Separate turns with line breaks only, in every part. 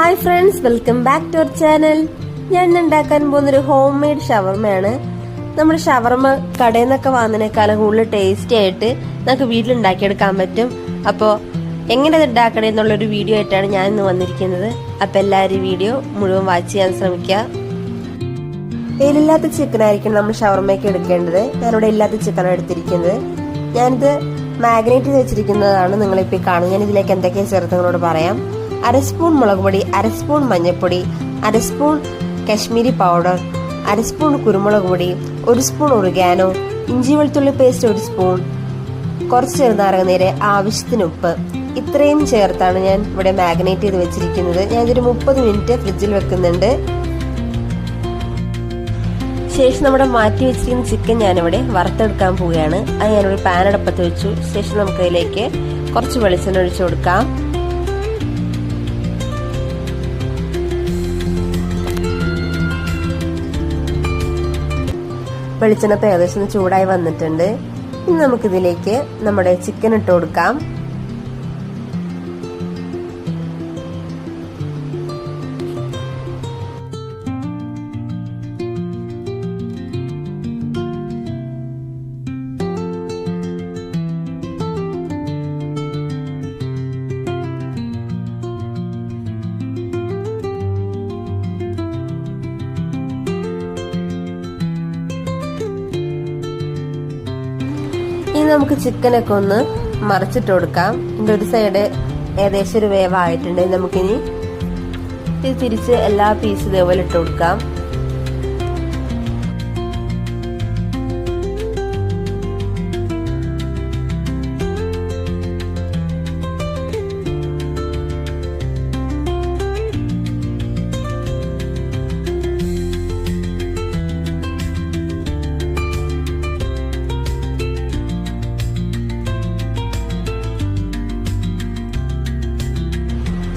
Hi friends welcome back to our channel ഞാൻ ഉണ്ടാക്കാൻ പോകുന്നൊരു ഹോം മെയ്ഡ് ഷവർമയാണ്. നമ്മുടെ ഷവർമ കടയിൽ നിന്നൊക്കെ വാങ്ങുന്നതിനേക്കാളും കൂടുതൽ ടേസ്റ്റി ആയിട്ട് നമുക്ക് വീട്ടിലുണ്ടാക്കിയെടുക്കാൻ പറ്റും. അപ്പോൾ എങ്ങനെ അത് ഉണ്ടാക്കണേ എന്നുള്ളൊരു വീഡിയോ ആയിട്ടാണ് ഞാൻ ഇന്ന് വന്നിരിക്കുന്നത്. അപ്പോൾ എല്ലാവരും വീഡിയോ മുഴുവൻ വാച്ച് ചെയ്യാൻ ശ്രമിക്കുക. എല്ലില്ലാത്ത ചിക്കനായിരിക്കണം നമ്മൾ ഷവർമയൊക്കെ എടുക്കേണ്ടത്. ഞാനിവിടെ ഇല്ലാത്ത ചിക്കനാണ് എടുത്തിരിക്കുന്നത്. ഞാനിത് മാഗ്നേറ്റ് വെച്ചിരിക്കുന്നതാണ് നിങ്ങളിപ്പോൾ കാണും ഞാൻ ഇതിലേക്ക് എന്തൊക്കെയാണ് ചേർത്തങ്ങളോട് പറയാം. അര സ്പൂൺ മുളക് പൊടി അര സ്പൂൺ മഞ്ഞൾപ്പൊടി അര സ്പൂൺ കശ്മീരി പൗഡർ അര സ്പൂൺ കുരുമുളക് പൊടി ഒരു സ്പൂൺ ഉറുഗാനോ ഇഞ്ചി വെളുത്തുള്ളി പേസ്റ്റ് ഒരു സ്പൂൺ കുറച്ച് ചെറുനാരക നേരെ ആവശ്യത്തിന് ഉപ്പ്. ഇത്രയും ചേർത്താണ് ഞാൻ ഇവിടെ മാഗ്നേറ്റ് ചെയ്ത് വെച്ചിരിക്കുന്നത്. ഞാനിതൊരു മുപ്പത് മിനിറ്റ് ഫ്രിഡ്ജിൽ വെക്കുന്നുണ്ട്. ശേഷം നമ്മുടെ മാറ്റി വെച്ചിരിക്കുന്ന ചിക്കൻ ഞാനിവിടെ വറുത്തെടുക്കാൻ പോവുകയാണ്. അത് ഞാനിവിടെ പാനടപ്പത്ത് വെച്ചു. ശേഷം നമുക്ക് അതിലേക്ക് കുറച്ച് വെളിച്ചെണ്ണ ഒഴിച്ചു കൊടുക്കാം. വെളിച്ചെണ്ണ ഏകദേശം ചൂടായി വന്നിട്ടുണ്ട്. ഇനി നമുക്കിതിലേക്ക് നമ്മുടെ ചിക്കൻ ഇട്ട് കൊടുക്കാം. നമുക്ക് ചിക്കനൊക്കെ ഒന്ന് മറിച്ചിട്ട് കൊടുക്കാം. ഇതിന്റെ ഒരു സൈഡ് ഏകദേശം ഒരു വേവായിട്ടുണ്ട്. നമുക്കിനി തിരിച്ച് എല്ലാ പീസ് ഇതേപോലെ ഇട്ട് കൊടുക്കാം.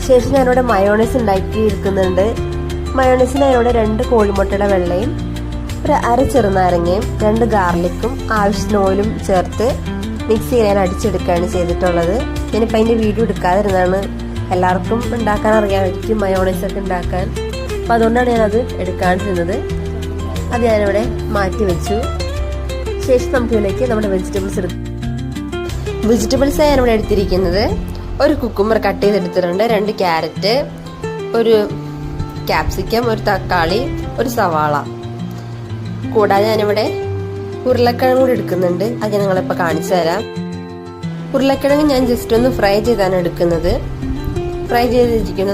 ശേഷം ഞാനിവിടെ മയോണൈസ് ഉണ്ടാക്കിയിരിക്കുന്നുണ്ട്. മയോണൈസിന് ഞാനിവിടെ രണ്ട് കോഴിമുട്ടയുടെ വെള്ളയും ഒരു അര ചെറുനാരങ്ങയും രണ്ട് ഗാർലിക്കും ആവശ്യത്തിന് ഓയിലും ചേർത്ത് മിക്സ് ചെയ്യാൻ അടിച്ചെടുക്കുകയാണ് ചെയ്തിട്ടുള്ളത്. ഞാനിപ്പോൾ അതിന്റെ വീഡിയോ എടുക്കാതിരുന്നതാണ് എല്ലാവർക്കും ഉണ്ടാക്കാൻ അറിയാമായിരിക്കും മയോണൈസ് ഒക്കെ ഉണ്ടാക്കാൻ. അപ്പോൾ അതുകൊണ്ടാണ് ഞാനത് എടുക്കാണ്ടിരുന്നത് അത് ഞാനിവിടെ മാറ്റി വെച്ചു. ശേഷം നമുക്ക് ഇതിലേക്ക് നമ്മുടെ വെജിറ്റബിൾസ് എടുക്കാം. വെജിറ്റബിൾസ് ഞാനിവിടെ എടുത്തിരിക്കുന്നത്. ഒരു കുക്കുമ്പർ കട്ട് ചെയ്തെടുത്തിട്ടുണ്ട് രണ്ട് ക്യാരറ്റ് ഒരു ക്യാപ്സിക്കം ഒരു തക്കാളി ഒരു സവാള. കൂടാതെ ഞാനിവിടെ ഉരുളക്കിഴങ്ങ് കൂടി എടുക്കുന്നുണ്ട് അത് നിങ്ങളിപ്പോൾ കാണിച്ചു തരാം. ഉരുളക്കിഴങ്ങ് ഞാൻ ജസ്റ്റ് ഒന്ന് ഫ്രൈ ചെയ്താണ് എടുക്കുന്നത്. ഫ്രൈ ചെയ്തിരിക്കുന്നത്